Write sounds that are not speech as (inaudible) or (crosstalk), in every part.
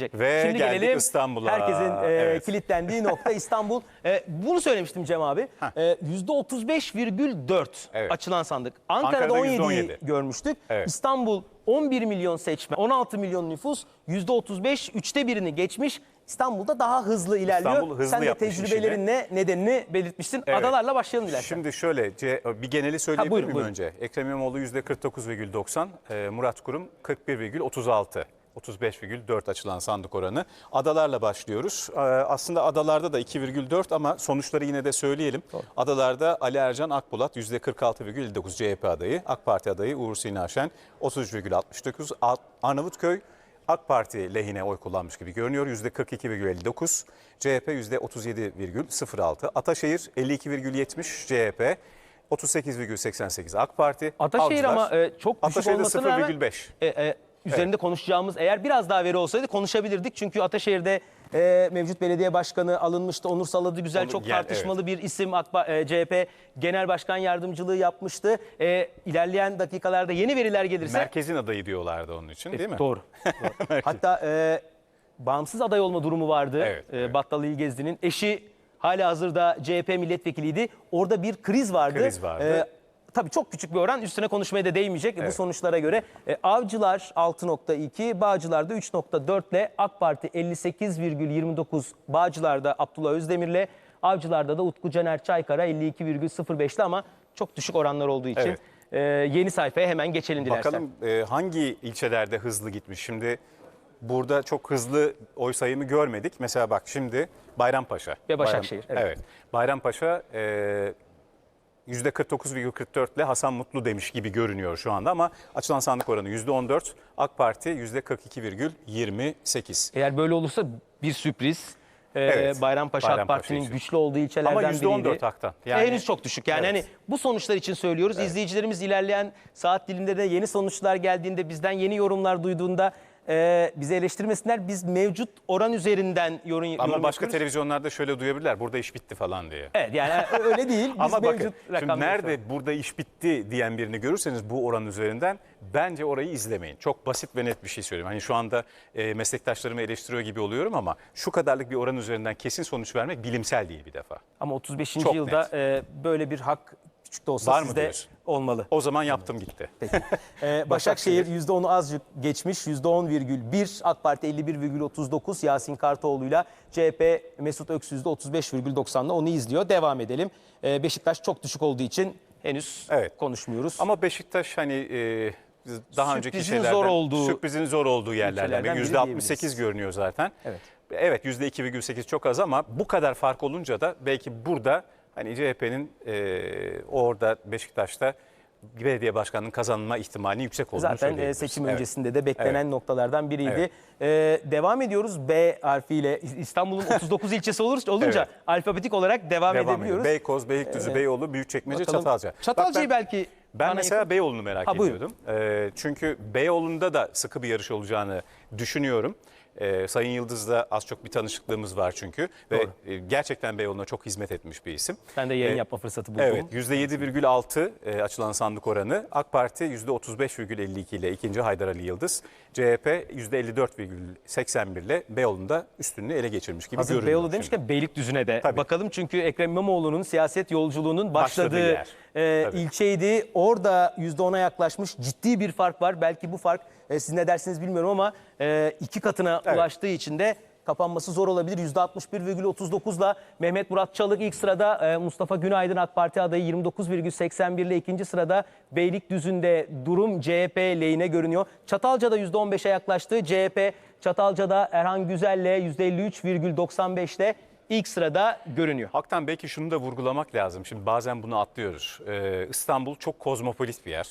Ve Şimdi geldik gelelim İstanbul'a. Herkesin e, Evet. kilitlendiği nokta (laughs) İstanbul. E, bunu söylemiştim Cem abi. E, %35,4 Evet. açılan sandık. Ankara'da, Ankara'da 17'yi %17. görmüştük. Evet. İstanbul 11 milyon seçmen, 16 milyon nüfus, %35, üçte birini geçmiş. İstanbul'da daha hızlı ilerliyor. İstanbul hızlı Sen de yapmış tecrübelerinle nedenini belirtmiştin. Evet. Adalarla başlayalım dilersen. Şimdi şöyle C- bir geneli söyleyebilir buyurun, miyim buyurun. önce? Ekrem İmamoğlu %49,90, e, Murat Kurum 41,36. 35,4 açılan sandık oranı. Adalarla başlıyoruz. Ee, Aslında adalarda da 2,4 ama sonuçları yine de söyleyelim. Adalarda Ali Ercan Akbulat %46,59 CHP adayı, AK Parti adayı Uğur Sina Şen 33,69. Ar- Arnavutköy AK Parti lehine oy kullanmış gibi görünüyor. %42,59. CHP %37,06. Ataşehir 52,70 CHP. 38,88 AK Parti. Ataşehir Avcılar, ama e, çok düşük Ataşehir'de olmasına rağmen 0,5. e, e, üzerinde konuşacağımız eğer biraz daha veri olsaydı konuşabilirdik. Çünkü Ataşehir'de e, mevcut belediye başkanı alınmıştı. Onur Saladı Güzel Onur- çok yani, tartışmalı bir isim AK, Ba- e, CHP Genel Başkan Yardımcılığı yapmıştı. E, ilerleyen dakikalarda yeni veriler gelirse Merkezin adayı diyorlardı onun için değil mi? Doğru. (laughs) Doğru. Hatta e, bağımsız aday olma durumu vardı. Evet, E, evet. Battal İlgezdi'nin eşi hala hazırda CHP milletvekiliydi. Orada bir kriz vardı. Kriz vardı. Tabii çok küçük bir oran üstüne konuşmaya da değmeyecek bu sonuçlara göre. E, Avcılar 6.2, Bağcılar'da 3.4 ile AK Parti 58,29 Bağcılar'da Abdullah Özdemir'le Avcılar'da da Utku Caner Çaykara 52,05'li ama çok düşük oranlar olduğu için Evet. e, yeni sayfaya hemen geçelim dilersen. Bakalım e, hangi ilçelerde hızlı gitmiş? Şimdi burada çok hızlı oy sayımı görmedik. Mesela bak şimdi Bayrampaşa. Ve Başakşehir, Bayram- evet. evet. Bayrampaşa e, %49,44 ile Hasan Mutlu demiş gibi görünüyor şu anda ama açılan sandık oranı %14. AK Parti %42,28. Eğer böyle olursa bir sürpriz. Ee, Evet, Bayrampaşa AK Bayrampaşa Parti'nin için. güçlü olduğu ilçelerden Ama %14 biriydi. haktan. Yani, Henüz çok düşük. Yani Evet. hani bu sonuçlar için söylüyoruz. İzleyicilerimiz ilerleyen saat dilimlerinde yeni sonuçlar geldiğinde bizden yeni yorumlar duyduğunda e, bizi eleştirmesinler. Biz mevcut oran üzerinden yorum, Ama yorum başka yapıyoruz. televizyonlarda şöyle duyabilirler. Burada iş bitti falan diye. Evet yani (laughs) öyle değil. Biz Ama bakın mevcut şimdi rakamları nerede burada iş bitti diyen birini görürseniz bu oran üzerinden bence orayı izlemeyin. Çok basit ve net bir şey söyleyeyim. Hani şu anda e, meslektaşlarımı eleştiriyor gibi oluyorum ama şu kadarlık bir oran üzerinden kesin sonuç vermek bilimsel değil bir defa. Ama 35. Çok yılda net. e, böyle bir hak küçük de olsa Var mı sizde diyorsun? olmalı. O zaman yaptım gitti. Peki. (laughs) Ee, Başakşehir %10'u azıcık geçmiş. %10,1. AK Parti 51,39. Yasin Kartoğlu'yla CHP Mesut Öksüz de 35,90'la onu izliyor. Devam edelim. Ee, Beşiktaş çok düşük olduğu için henüz Evet. konuşmuyoruz. Ama Beşiktaş hani e, daha önceki Sürprizin şeylerden zor olduğu- sürprizin zor olduğu yerlerden biri. biri %68 diyebiliriz. görünüyor zaten. Evet. Evet %2,8 çok az ama bu kadar fark olunca da belki burada hani CHP'nin e, orada Beşiktaş'ta belediye başkanının kazanma ihtimalinin yüksek olduğunu Zaten e, seçim Evet. öncesinde de beklenen Evet. noktalardan biriydi. Evet. Ee, devam ediyoruz. B harfiyle İstanbul'un 39 ilçesi olur, olunca Evet. alfabetik olarak devam, Devam ediyor. edebiliyoruz. Beykoz, Beylikdüzü, Beyoğlu, Büyükçekmece, Bakalım. Çatalca. Çatalca'yı ben- belki Ben mesela yakın- Beyoğlu'nu merak Ha, buyurun. ediyordum. Ee, çünkü Beyoğlu'nda da sıkı bir yarış olacağını düşünüyorum. Ee, Sayın Yıldız'la az çok bir tanışıklığımız var çünkü. Ve Doğru. e, gerçekten Beyoğlu'na çok hizmet etmiş bir isim. Ben de yayın Ee, yapma fırsatı buldum. Evet %7,6 e, açılan sandık oranı. AK Parti %35,52 ile ikinci Haydar Ali Yıldız. CHP %54,81 ile Beyoğlu'nda üstünlüğü ele geçirmiş gibi Hazır görünüyor. Beyoğlu demişken Beylikdüzü'ne de Tabii. bakalım. Çünkü Ekrem İmamoğlu'nun siyaset yolculuğunun başladığı, Başladığı yer. e, Tabii. ilçeydi. Orada %10'a yaklaşmış ciddi bir fark var. Belki bu fark e, siz ne dersiniz bilmiyorum ama e, iki katına Evet. ulaştığı için de kapanması zor olabilir. %61,39'la Mehmet Murat Çalık ilk sırada e, Mustafa Günaydın AK Parti adayı 29,81 ile ikinci sırada Beylikdüzü'nde durum CHP lehine görünüyor. Çatalca'da %15'e yaklaştı. CHP Çatalca'da Erhan Güzel'le %53,95'le ilk sırada görünüyor. Haktan belki şunu da vurgulamak lazım. Şimdi bazen bunu atlıyoruz. Ee, İstanbul çok kozmopolit bir yer.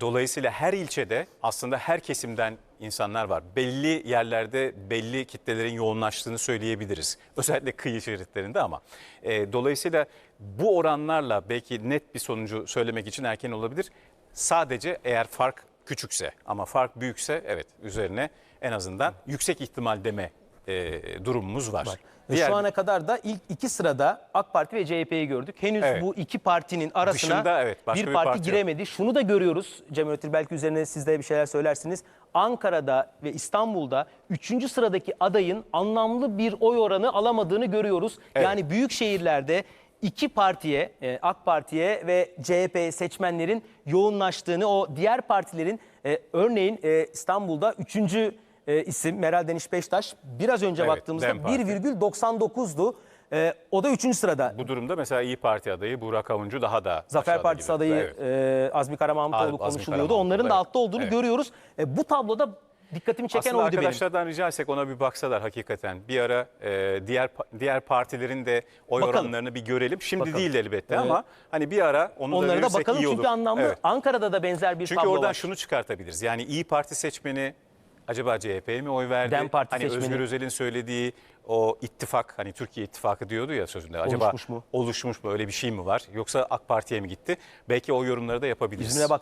Dolayısıyla her ilçede aslında her kesimden insanlar var. Belli yerlerde belli kitlelerin yoğunlaştığını söyleyebiliriz. Özellikle kıyı şeritlerinde ama. e, dolayısıyla bu oranlarla belki net bir sonucu söylemek için erken olabilir. Sadece eğer fark küçükse ama fark büyükse evet üzerine en azından yüksek ihtimal deme e, durumumuz var. Ve Diğer- şu ana kadar da ilk iki sırada AK Parti ve CHP'yi gördük. Henüz Evet. bu iki partinin arasına Dışında evet, bir bir parti, parti yok. giremedi. Şunu da görüyoruz. Cem Ötür belki üzerine siz de bir şeyler söylersiniz. Ankara'da ve İstanbul'da 3. sıradaki adayın anlamlı bir oy oranı alamadığını görüyoruz. Evet. Yani büyük şehirlerde iki partiye, e, AK Parti'ye ve CHP seçmenlerin yoğunlaştığını, o diğer partilerin e, örneğin e, İstanbul'da 3. isim Meral Deniş Beştaş biraz önce Evet, baktığımızda Dem Parti. 1,99'du. E, o da 3. sırada. Bu durumda mesela İyi Parti adayı Burak Avuncu daha da Zafer aşağıda Partisi gibi. adayı Evet. e, Azmi Kara Mahmutoğlu Azmi konuşuluyordu. Onların da altta olduğunu evet. görüyoruz. E, bu tabloda dikkatimi çeken Aslında oydu benim. arkadaşlardan rica etsek ona bir baksalar hakikaten. Bir ara e, diğer pa- diğer partilerin de oy Bakalım. oranlarını bir görelim. Şimdi Bakalım. değil elbette Evet. ama hani bir ara onu da Onlara da verirsek bakalım iyi çünkü olur. anlamlı. Evet. Ankara'da da benzer bir Çünkü tablo oradan var. şunu çıkartabiliriz. Yani İyi Parti seçmeni acaba CHP'ye mi oy verdi? Dem Parti hani seçmeni. Özgür Özel'in söylediği o ittifak hani Türkiye ittifakı diyordu ya sözünde. Acaba Oluşmuş mu? oluşmuş mu? Öyle bir şey mi var? Yoksa AK Parti'ye mi gitti? Belki o yorumları da yapabiliriz. İzmir'e baktığımız